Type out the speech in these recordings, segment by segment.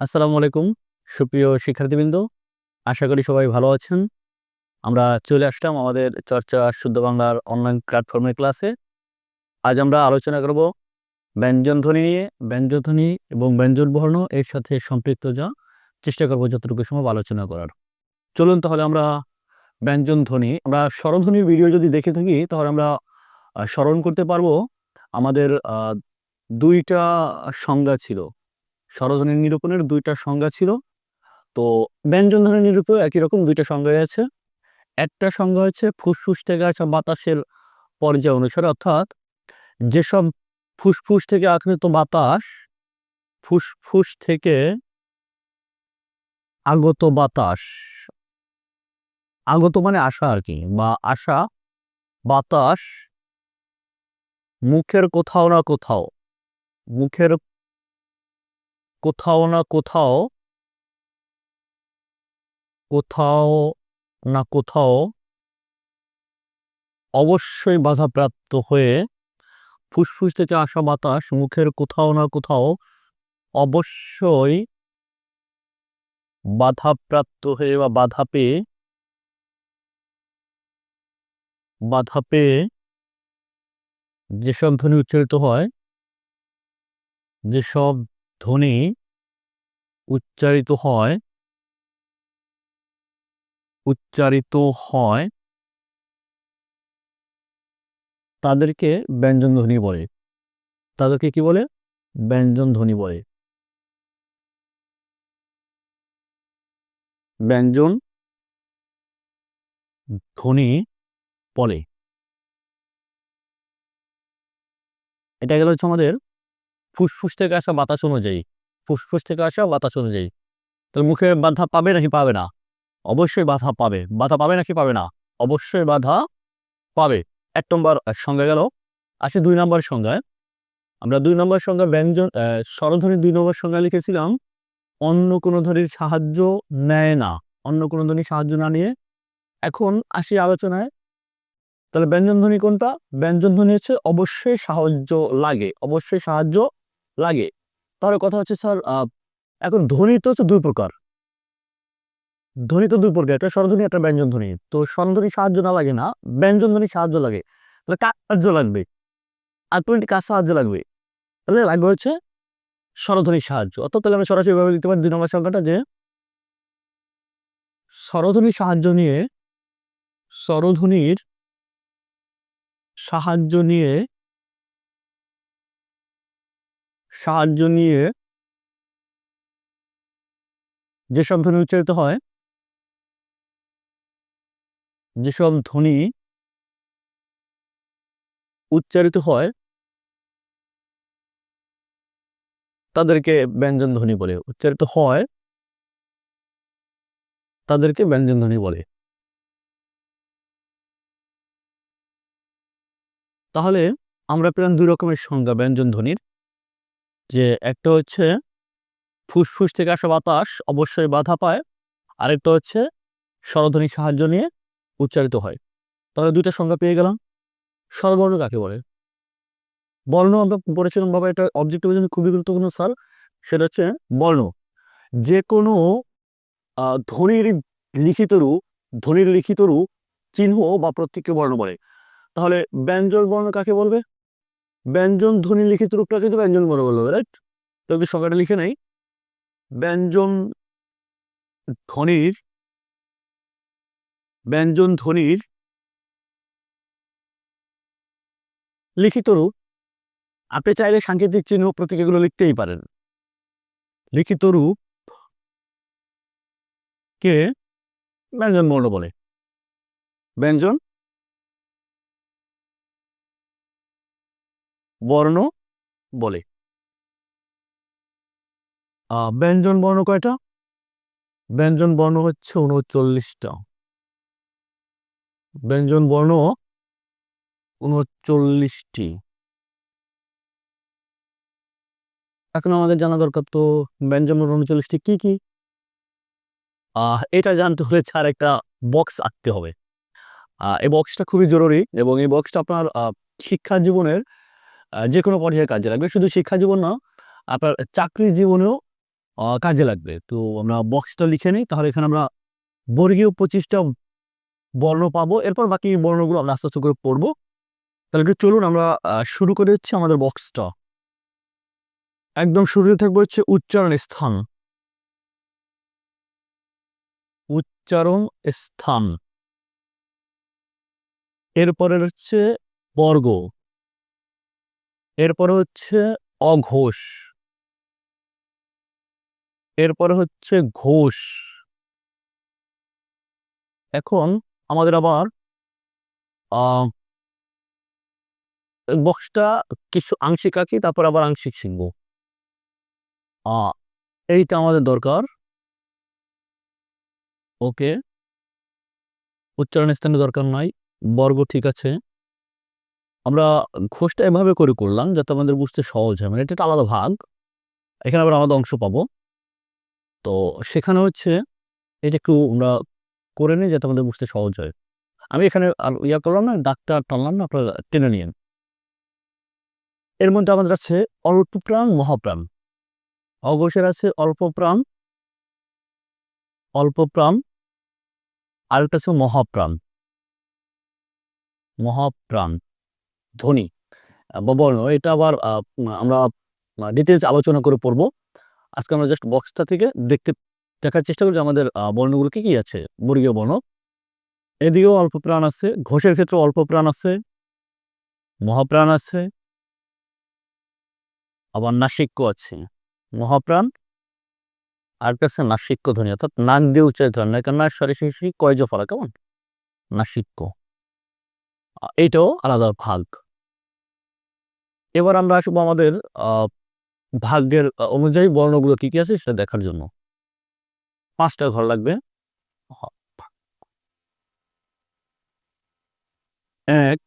আসসালামু আলাইকুম, সুপ্রিয় শিক্ষার্থীবৃন্দ। আশা করি সবাই ভালো আছেন। আমরা চলে আসলাম আমাদের চর্চা শুদ্ধ বাংলার অনলাইন প্ল্যাটফর্মের ক্লাসে আজ আমরা আলোচনা করব ব্যঞ্জনধ্বনি নিয়ে। ব্যঞ্জনধ্বনি এবং ব্যঞ্জন বর্ণ এর সাথে সম্পৃক্ত যা। চেষ্টা করব যতটুকু সম্ভব আলোচনা করার। চলুন তাহলে আমরা ব্যঞ্জন ধ্বনি আমরা স্বরধ্বনির ভিডিও যদি দেখে থাকি, তাহলে আমরা স্মরণ করতে পারব। আমাদের দুইটা সংজ্ঞা ছিল। স্বরধ্বনি নিরূপণের দুইটা সংজ্ঞা ছিল। তো ব্যঞ্জন ধ্বনি নিরূপণ একই রকম দুইটা সংজ্ঞাই আছে। একটা সংজ্ঞা হচ্ছে ফুসফুস থেকে আসা বাতাসের পর্যায় অনুসারে, অর্থাৎ যেসব ফুসফুস থেকে আগত বাতাস, ফুসফুস থেকে আগত বাতাস, আগত মানে আসা আর কি, বা আসা বাতাস, মুখের কোথাও না কোথাও, মুখের কোথাও না কোথাও কোথাও না কোথাও অবশ্যই বাধাপ্রাপ্ত হয়ে ফুসফুস থেকে আসা বাতাস মুখের কোথাও না কোথাও অবশ্যই বাধাপ্রাপ্ত হয়ে বা বাধা পেয়ে বাধা পেয়ে যেসব ধ্বনি উচ্চারিত হয়, যেসব ধ্বনি উচ্চারিত হয়। উচ্চারিত হয়। তাদেরকে ব্যঞ্জন ধ্বনি বলে। তাদেরকে কি বলে? ব্যঞ্জন ধ্বনি বলে। ব্যঞ্জন ধ্বনি বলে। এটা গেল হচ্ছে আমাদের ফুসফুস থেকে আসা বাতাস অনুযায়ী ফুসফুস থেকে আসা বাতাস অনুযায়ী। তো মুখে বাধা পাবে নাকি পাবে না? অবশ্যই বাধা পাবে। বাধা পাবে নাকি পাবে না? অবশ্যই বাধা পাবে। এক নম্বর সংজ্ঞা গেল। আসে দুই নম্বর সংজ্ঞায়। আমরা দুই নম্বর সংজ্ঞা ব্যঞ্জন আহ, স্বরধ্বনির দুই নম্বর সংজ্ঞা লিখেছিলাম অন্য কোনো ধ্বনির সাহায্য নেয় না। অন্য কোনো ধ্বনির সাহায্য না নিয়ে। এখন আসি আলোচনায়। তাহলে ব্যঞ্জন ধ্বনি কোনটা? ব্যঞ্জন ধ্বনি হচ্ছে অবশ্যই সাহায্য লাগে। অবশ্যই সাহায্য লাগে। তার কথা হচ্ছে, স্যার এখন ধ্বনি তো হচ্ছে দুই প্রকার। ধ্বনি তো দুই প্রকার, একটা স্বরধ্বনি, একটা ব্যঞ্জন ধ্বনি তো স্বরধ্বনি সাহায্য না লাগে না ব্যঞ্জন ধ্বনি সাহায্য লাগে। তাহলে কার সাহায্য লাগবে? আলটিমেটলি কার সাহায্য লাগবে? তাহলে লাগবে হচ্ছে স্বরধ্বনির সাহায্য। অর্থাৎ তাহলে আমরা সরাসরি ভাবে লিখতে পারি, দুই নম্বর সংখ্যাটা যে স্বরধ্বনির সাহায্য নিয়ে, স্বরধ্বনির সাহায্য নিয়ে সাহায্য নিয়ে যেসব ধ্বনি উচ্চারিত হয়, যেসব ধ্বনি উচ্চারিত হয়, তাদেরকে ব্যঞ্জন ধ্বনি বলে। উচ্চারিত হয়, তাদেরকে ব্যঞ্জন ধ্বনি বলে। তাহলে আমরা পেলাম দুই রকমের সংজ্ঞা, ব্যঞ্জন ধ্বনির যে একটা হচ্ছে ফুসফুস থেকে আসা বাতাস অবশ্যই বাধা পায়। আরেকটা হচ্ছে স্বরধ্বনির সাহায্য নিয়ে উচ্চারিত হয়। তাহলে দুইটা সংজ্ঞা পেয়ে গেলাম। স্বরবর্ণ কাকে বলে? বর্ণ আমরা পড়েছিলাম বাবা, এটা অবজেক্টিভের জন্য খুবই গুরুত্বপূর্ণ স্যার। সেটা হচ্ছে বর্ণ। যে কোনো ধ্বনির লিখিত রূপ, ধ্বনির লিখিত রূপ, চিহ্ন বা প্রত্যেককে বর্ণ বলে। তাহলে ব্যঞ্জন বর্ণ কাকে বলবে? ব্যঞ্জন ধ্বনি লিখিত রূপটা কিন্তু ব্যঞ্জন বর্ণ বলবে রাইট তো একটু সংজ্ঞাটা লিখে নেই। ব্যঞ্জন ধ্বনির ব্যঞ্জন ধ্বনির লিখিত রূপ আপনি চাইলে সাংকেতিক চিহ্ন প্রতীক এগুলো লিখতেই পারেন। লিখিত রূপ কে ব্যঞ্জন বর্ণ বলে। ব্যঞ্জন বর্ণ বলে। ব্যঞ্জন বর্ণ কয়টা? ব্যঞ্জন বর্ণ হচ্ছে উনচল্লিশটা ব্যঞ্জন বর্ণ উনচল্লিশটি এখন আমাদের জানা দরকার তো ব্যঞ্জন বর্ণ উনচল্লিশটি কি কি? এটা জানতে হলে ছাড় একটা বক্স আঁকতে হবে। এই বক্সটা খুবই জরুরি এবং এই বক্সটা আপনার শিক্ষা জীবনের যে কোনো পর্যায়ে কাজে লাগবে। শুধু শিক্ষা জীবন না, আপনার চাকরি জীবনেও কাজে লাগবে। তো আমরা বক্সটা লিখে নিই, তাহলে এখানে আমরা বর্গীয় পঁচিশটা বর্ণ পাবো। এরপর বাকি বর্ণগুলো আমরা আস্তে আস্তে করে পড়ব। তাহলে একটু চলুন, আমরা শুরু করে হচ্ছে আমাদের বক্সটা একদম শুরুতে থাকবে হচ্ছে উচ্চারণ স্থান। উচ্চারণ স্থান। এরপরে হচ্ছে বর্গ। এরপরে হচ্ছে অঘোষ। এরপরে হচ্ছে ঘোষ। এখন আমাদের আবার বক্সটা কিছু আংশিক আঁকি, তারপর আবার আংশিক শিখব। এইটা আমাদের দরকার। ওকে। উচ্চারণ স্থানে দরকার নাই। বর্গ ঠিক আছে। আমরা ঘোষটা এভাবে করে করলাম যাতে আমাদের বুঝতে সহজ হয়। মানে এটা একটা আলাদা ভাগ। এখানে আবার আলাদা অংশ পাবো। তো সেখানে হচ্ছে এটা একটু আমরা করে নিই যাতে আমাদের বুঝতে সহজ হয়। আমি এখানে আর ইয়া করলাম না ডাকটা টানলাম না, আপনারা টেনে নিন এর মধ্যে আমাদের আছে অল্প প্রাণ মহাপ্রাণ। অঘোষের আছে অল্প প্রাণ অল্প প্রাণ আরেকটা আছে মহাপ্রাণ। মহাপ্রাণ। ধ্বনি বা বর্ণ, এটা আবার আমরা ডিটেলস আলোচনা করে পড়ব। আজকে আমরা জাস্ট বক্সটা থেকে দেখতে, দেখার চেষ্টা করি যে আমাদের বর্ণগুলো কি কি আছে। বর্গীয় বর্ণ। এদিকেও অল্প প্রাণ আছে। ঘোষের ক্ষেত্রে অল্প প্রাণ আছে। মহাপ্রাণ আছে। আবার নাসিক্য আছে। মহাপ্রাণ। আর কাছে নাসিক্য ধ্বনি অর্থাৎ নাক দিয়ে উচ্চারিত হয়। না কারণ সরি শিশি কয়জ ফলা কেমন? নাসিক্য। এইটাও আলাদা ভাগ। এবার আমরা আসব আমাদের ভাগ্যের অনুযায়ী বর্ণগুলো কি কি আছে সেটা দেখার জন্য। পাঁচটা ঘর লাগবে। এক,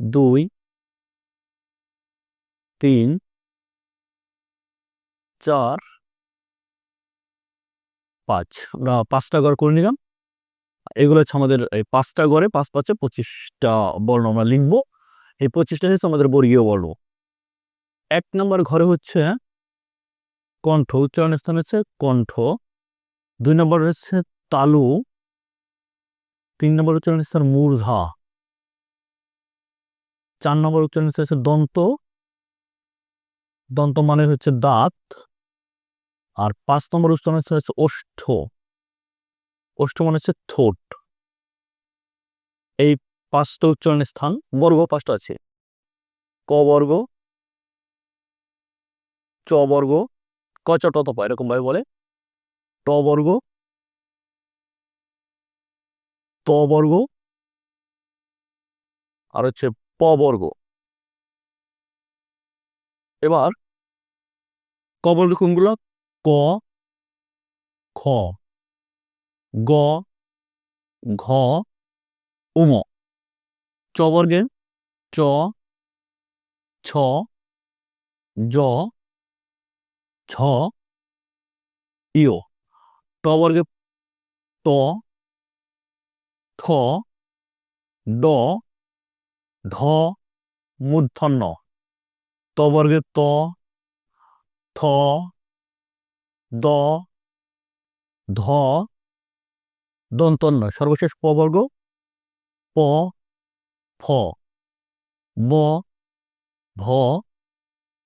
দুই, তিন, চার, পাঁচ। আমরা পাঁচটা ঘর করে নিলাম। এগুলো হচ্ছে আমাদের এই পাঁচটা ঘরে পাঁচ পাঁচে পঁচিশটা বর্ণ আমরা লিখব। এই পঁচিশটা হচ্ছে আমাদের বর্গীয় বর্ণ। এক নম্বর ঘরে হচ্ছে কণ্ঠ, উচ্চারণ স্থান হচ্ছে কণ্ঠ। দুই নম্বর হচ্ছে তালু। তিন নম্বর উচ্চারণ স্থান মূর্ধা। চার নম্বর উচ্চারণ স্থান হচ্ছে দন্ত। দন্ত মানে হচ্ছে দাঁত। আর পাঁচ নম্বর উচ্চারণ স্থান হচ্ছে ওষ্ঠ। ওষ্ঠ মানে হচ্ছে ঠোঁট। এই পাঁচটা উচ্চারণের স্থান, বর্গ পাঁচটা আছে। ক বর্গ, চ বর্গ, ক চ ট ত প এরকম ভাবে বলে। ট বর্গ, ত বর্গ, আর হচ্ছে প বর্গ। এবার ক বর্গ কোনগুলো? ক, খ, গ, ঘ, উম। চ বর্গে? চ, ছ, জ, ছ ইয় ট বর্গে ত, থ, ড ঢ মূর্ধন্য ত বর্গে ত, থ, দ, ধ, দন্তন্য। সর্বশেষ প বর্গ? প ফ, ব, ভ,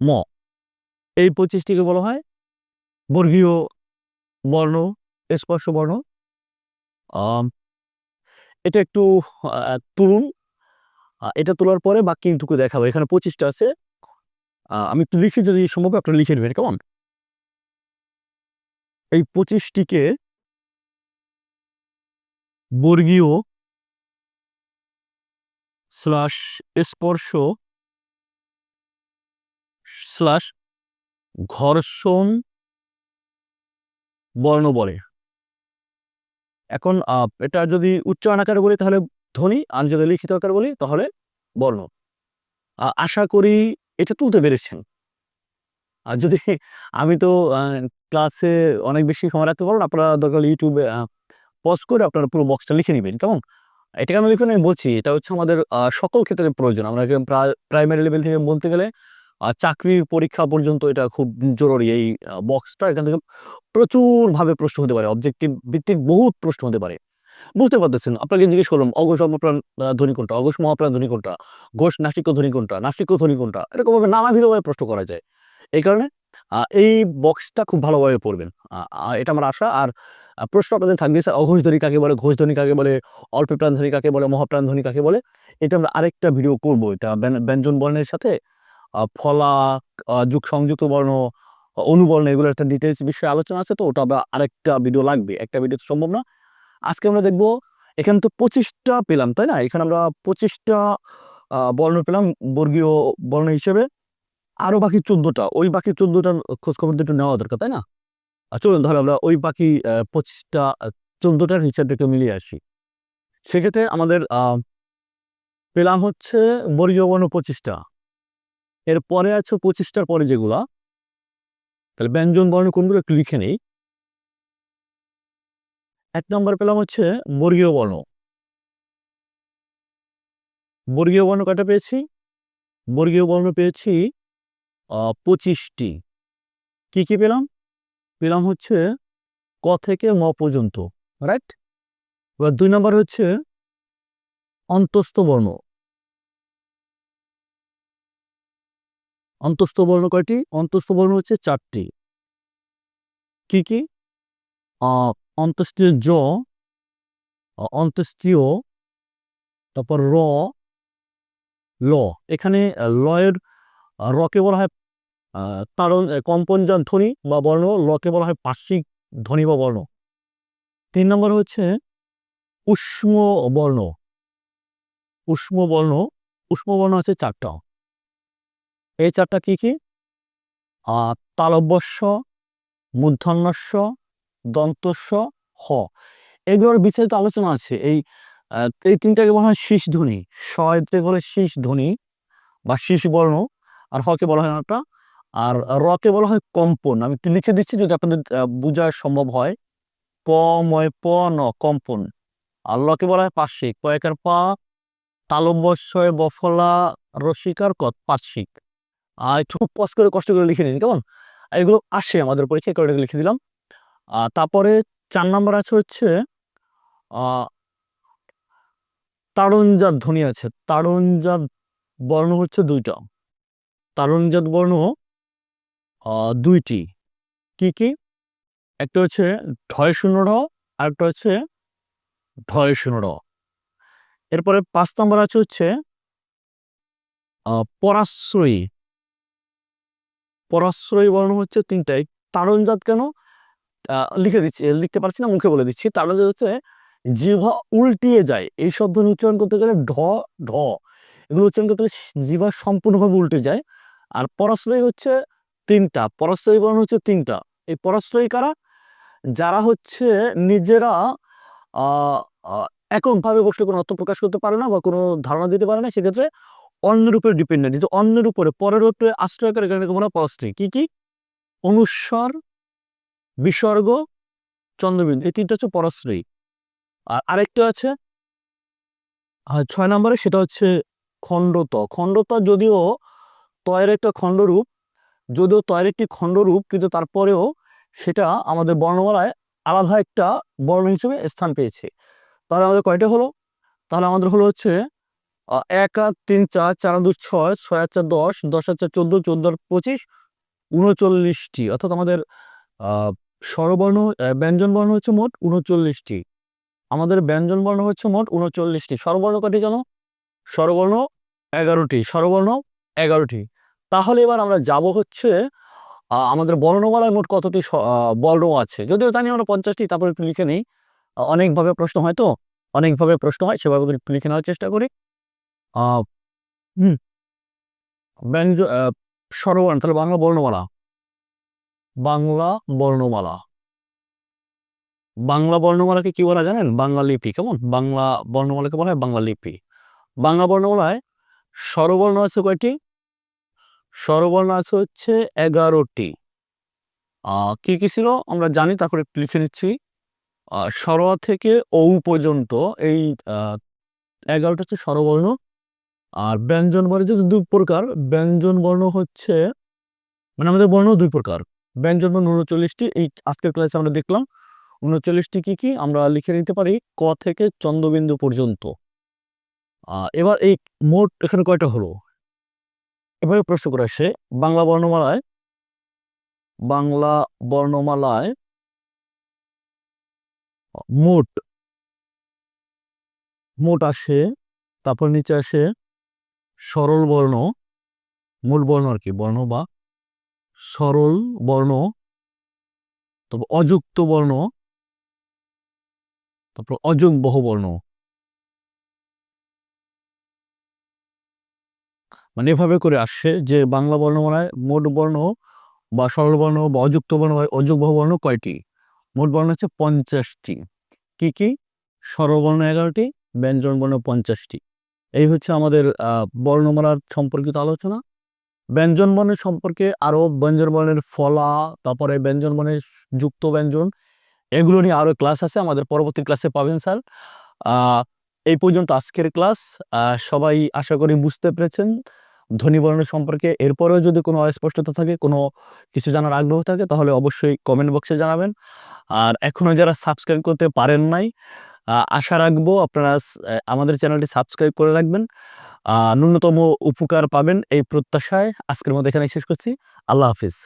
ম। এই পঁচিশটিকে বলা হয় বর্গীয় বর্ণ, স্পর্শ বর্ণ। এটা একটু তুলুন এটা তোলার পরে বাকি টুকু দেখাবো। এখানে পঁচিশটা আছে। আমি একটু লিখে যদি সম্ভব আপনারা লিখে নেবেন, কেমন? এই পঁচিশটিকে বর্গীয় স্ল্যাশ স্পর্শ স্ল্যাশ ঘর্ষণ বর্ণ বলে। এখন এটা যদি উচ্চারণ আকারে বলি তাহলে ধ্বনি, আর যদি লিখিত আকারে বলি তাহলে বর্ণ। আশা করি এটা তুলতে পেরেছেন। আর যদি আমি তো ক্লাসে অনেক বেশি সময় রাখতে পারব আপনারা দরকার ইউটিউবে পজ করে আপনারা পুরো বক্সটা লিখে নেবেন, কেমন? এটা কেন লিখুন আমি বলছি এটা হচ্ছে আমাদের সকল ক্ষেত্রে প্রয়োজন। আমরা প্রাইমারি লেভেল থেকে বলতে গেলে চাকরির পরীক্ষা পর্যন্ত এটা খুব জরুরি। এই বক্সটা এখান থেকে প্রচুরভাবে প্রশ্ন হতে পারে অবজেক্টিভ ভিত্তিক বহুত প্রশ্ন হতে পারে। বুঝতে পারতেছেন? আপনাকে জিজ্ঞেস করলাম অঘোষ অমপ্রাণ আহ, ধ্বনি কোনটা? অঘোষ মহাপ্রাণ ধ্বনি কোনটা? ঘোষ নাসিক ধ্বনি কোনটা? নাসিক ধ্বনি কোনটা? এরকমভাবে নানাবিধভাবে প্রশ্ন করা যায়। এই কারণে এই বক্সটা খুব ভালোভাবে পড়বেন। এটা আমার আশা। আর প্রশ্ন আপনাদের থাকবে স্যার অঘোষ ধ্বনি কাকে বলে ঘোষ ধ্বনি কাকে বলে অল্প প্রাণ ধ্বনি কাকে বলে মহাপ্রাণ ধ্বনি কাকে বলে, এটা আমরা আরেকটা ভিডিও করব। এটা ব্যঞ্জন বর্ণের সাথে ফলা যুগ সংযুক্ত বর্ণ অনুবর্ণ, এগুলো একটা ডিটেলস বিষয়ে আলোচনা আছে, তো ওটা আরেকটা ভিডিও লাগবে। একটা ভিডিও তো সম্ভব না। আজকে আমরা দেখব, এখানে তো পঁচিশটা পেলাম, তাই না? এখানে আমরা পঁচিশটা বর্ণ পেলাম, বর্গীয় বর্ণ হিসেবে। আরও বাকি চোদ্দটা, ওই বাকি চোদ্দটার খোঁজ খবর একটু নেওয়া দরকার, তাই না? চলুন তাহলে আমরা ওই বাকি পঁচিশটা চোদ্দটার হিসাবটাকে মিলিয়ে আসি। সেক্ষেত্রে আমাদের পেলাম হচ্ছে বর্গীয় বর্ণ পঁচিশটা। এর পরে আছে পঁচিশটার পরে যেগুলা, তাহলে ব্যঞ্জন বর্ণ কোনগুলো একটু লিখে নেই। এক নম্বর পেলাম হচ্ছে বর্গীয় বর্ণ বর্গীয় বর্ণ কয়টা পেয়েছি? বর্গীয় বর্ণ পেয়েছি পঁচিশটি। কি কি পেলাম? পেলাম হচ্ছে ক থেকে ম পর্যন্ত রাইট এবার দুই নম্বর হচ্ছে অন্তস্থ বর্ণ। অন্তস্থ বর্ণ কয়টি? অন্তস্থ বর্ণ হচ্ছে চারটি। কি কি? অন্তস্থীয় জ অন্তস্থীয়, তারপর র, ল। এখানে লয়ের রকে বলা হয় আহ, তারণ কম্পনজাত ধ্বনি বা বর্ণ লকে বলা হয় পার্শ্বিক ধ্বনি বা বর্ণ। তিন নম্বর হচ্ছে উষ্ম বর্ণ। উষ্ম বর্ণ উষ্ম বর্ণ আছে চারটা। এই চারটা কি কি? তালব্যস্য মূর্ধন্যস্য দন্তস্য হ। এগুলোর বিস্তারিত আলোচনা আছে। এই এই তিনটাকে বলা হয় শীষ ধ্বনি। এতে বলে শীষ ধ্বনি বা শীষ বর্ণ আর হকে বলা হয় একটা আর রকে বলা হয় কম্পন। আমি একটু লিখে দিচ্ছি যদি আপনাদের বোঝা সম্ভব হয়। প ময় প, ন, কম্পন। আর লকে বলা হয় পার্শ্বিক। পয়কার পা তালব্যস্বয় বফলা রসিকার কত পার্শ্বিক। আর একটু পজ করে কষ্ট করে লিখে নিন, কেমন? এগুলো আসে আমাদের পরীক্ষায় করে লিখে দিলাম। আর তারপরে চার নাম্বার আছে হচ্ছে তাড়নজাত ধ্বনি আছে। তাড়নজাত বর্ণ হচ্ছে দুইটা। তাড়নজাত বর্ণ দুইটি। কি কি? একটা হচ্ছে ঢয় শূন্য ঢ আর একটা হচ্ছে ঢয় শূন্য ঢ এরপরে পাঁচ নম্বর আছে হচ্ছে পরাশ্রয়ী। পরাশ্রয়ী বর্ণ হচ্ছে তিনটাই। তাড়নজাত কেন? লিখে দিচ্ছি, লিখতে পারছি না, মুখে বলে দিচ্ছি। তারণজাত হচ্ছে জিভা উল্টিয়ে যায়। এই শব্দ উচ্চারণ করতে গেলে ঢ ঢ। এগুলো উচ্চারণ করতে গেলে জিভা সম্পূর্ণভাবে উল্টে যায়। আর পরাশ্রয়ী হচ্ছে তিনটা পরাশ্রয়ী বর্ণ হচ্ছে তিনটা। এই পরাশ্রয়ী কারা? যারা হচ্ছে নিজেরা এককভাবে বসলে কোনো অর্থ প্রকাশ করতে পারে না বা কোনো ধারণা দিতে পারে না, সেক্ষেত্রে অন্যের উপরে ডিপেন্ডেন্ট কিন্তু অন্যের উপরে, পরের উপরে আশ্রয় করে, এখানে হয় পরাশ্রয়ী কি কি? অনুস্বর, বিসর্গ, চন্দ্রবিন্দু। এই তিনটা হচ্ছে পরাশ্রয়ী আর আরেকটা আছে ছয় নম্বরে সেটা হচ্ছে খণ্ডত। খণ্ডত যদিও তয়ের একটা খণ্ডরূপ যদিও তয়ের একটি খণ্ডরূপ কিন্তু তারপরেও সেটা আমাদের বর্ণমালায় আলাদা একটা বর্ণ হিসেবে স্থান পেয়েছে। তাহলে আমাদের কয়টা হলো? তাহলে আমাদের হলো হচ্ছে এক আর তিন চার চার দুই ছয় ছয় চার দশ দশ আর চার চোদ্দ চোদ্দ আর পঁচিশ উনচল্লিশটি। অর্থাৎ আমাদের স্বরবর্ণ আহ, ব্যঞ্জন বর্ণ হচ্ছে মোট উনচল্লিশটি। আমাদের ব্যঞ্জন বর্ণ হচ্ছে মোট উনচল্লিশটি। স্বরবর্ণ কটি জানো? স্বরবর্ণ এগারোটি। স্বরবর্ণ এগারোটি। তাহলে এবার আমরা যাব হচ্ছে আমাদের বর্ণমালায় মোট কতটি বর্ণ আছে? যদিও জানি আমরা পঞ্চাশটি, তারপরে একটু লিখে নিই। অনেকভাবে প্রশ্ন হয় তো? অনেকভাবে প্রশ্ন হয়, সেভাবে একটু লিখে নেওয়ার চেষ্টা করি। হুম। ব্যঞ্জ তাহলে বাংলা বর্ণমালা। বাংলা বর্ণমালা। বাংলা বর্ণমালাকে কি বলা জানেন? বাংলা লিপি, কেমন? বাংলা বর্ণমালাকে বলা হয় বাংলা লিপি। বাংলা বর্ণমালায় স্বরবর্ণ আছে কয়টি? স্বরবর্ণ আছে হচ্ছে এগারোটি। কি কি ছিল? আমরা জানি, তারপরে একটু লিখে নিচ্ছি। স্বর থেকে ঔ পর্যন্ত এই এগারোটা হচ্ছে স্বরবর্ণ আর ব্যঞ্জন বর্ণ যে দুই প্রকার, ব্যঞ্জন বর্ণ হচ্ছে মানে আমাদের বর্ণ দুই প্রকার। ব্যঞ্জন বর্ণ উনচল্লিশটি, এই আজকের ক্লাসে আমরা দেখলাম। উনচল্লিশটি কি কি? আমরা লিখে নিতে পারি, ক থেকে চন্দ্রবিন্দু পর্যন্ত। এবার এই মোট এখানে কয়টা হলো? এভাবে প্রশ্ন করে আসে, বাংলা বর্ণমালায় বাংলা বর্ণমালায় মোট মোট আসে, তারপর নিচে আসে সরল বর্ণ, মূল বর্ণ আর কি, বর্ণ বা সরল বর্ণ, তারপর অযুক্ত বর্ণ, তারপর অযোগ বর্ণ মানে এভাবে করে আসছে যে বাংলা বর্ণমালায় মোট বর্ণ বা সরল বর্ণ বা অযুক্ত বর্ণ বা অযোগ বর্ণ কয়টি? মোট বর্ণ হচ্ছে পঞ্চাশটি। কি কি? স্বরবর্ণ এগারোটি, ব্যঞ্জন বর্ণ পঞ্চাশটি। এই হচ্ছে আমাদের বর্ণমালার সম্পর্কিত আলোচনা। ব্যঞ্জন বর্ণের সম্পর্কে আরও ব্যঞ্জন বর্ণের ফলা, তারপরে ব্যঞ্জন বর্ণের যুক্ত ব্যঞ্জন, এগুলো নিয়ে আরও ক্লাস আছে, আমাদের পরবর্তী ক্লাসে পাবেন স্যার। এই পর্যন্ত আজকের ক্লাস। সবাই আশা করি বুঝতে পেরেছেন। ধ্বনি বর্ণ সম্পর্কে এরপরেও যদি কোনো অস্পষ্টতা থাকে, কোনো কিছু জানার আগ্রহ থাকে, তাহলে অবশ্যই কমেন্ট বক্সে জানাবেন। আর এখনও যারা সাবস্ক্রাইব করতে পারেন নাই আশা রাখব আপনারা আমাদের চ্যানেলটি সাবস্ক্রাইব করে রাখবেন। ন্যূনতম উপকার পাবেন এই প্রত্যাশায়। আজকের মধ্যে এখানে শেষ করছি। আল্লাহ হাফিজ।